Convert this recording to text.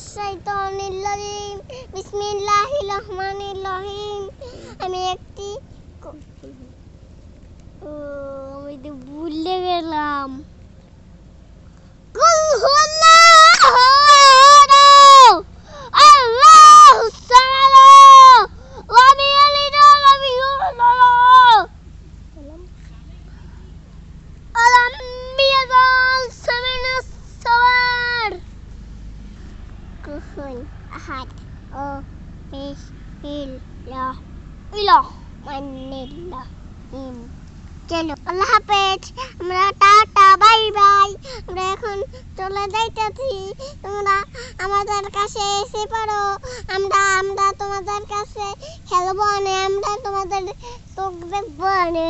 রাজিম বিসমিল্লাহির রহমানির রহিম আমি একটি আমি তো ভুলে গেলাম। كفن أحد أو بسم الله إله من الله চলো আল্লাহ হাফেজ আমরা টাটা বাই বাই আমরা এখন চলে যাইতেছি তোমরা আমাদের কাছে এসে পারো আমরা আমরা তোমাদের কাছে খেলবো না আমরা তোমাদের চোখ দেখবো না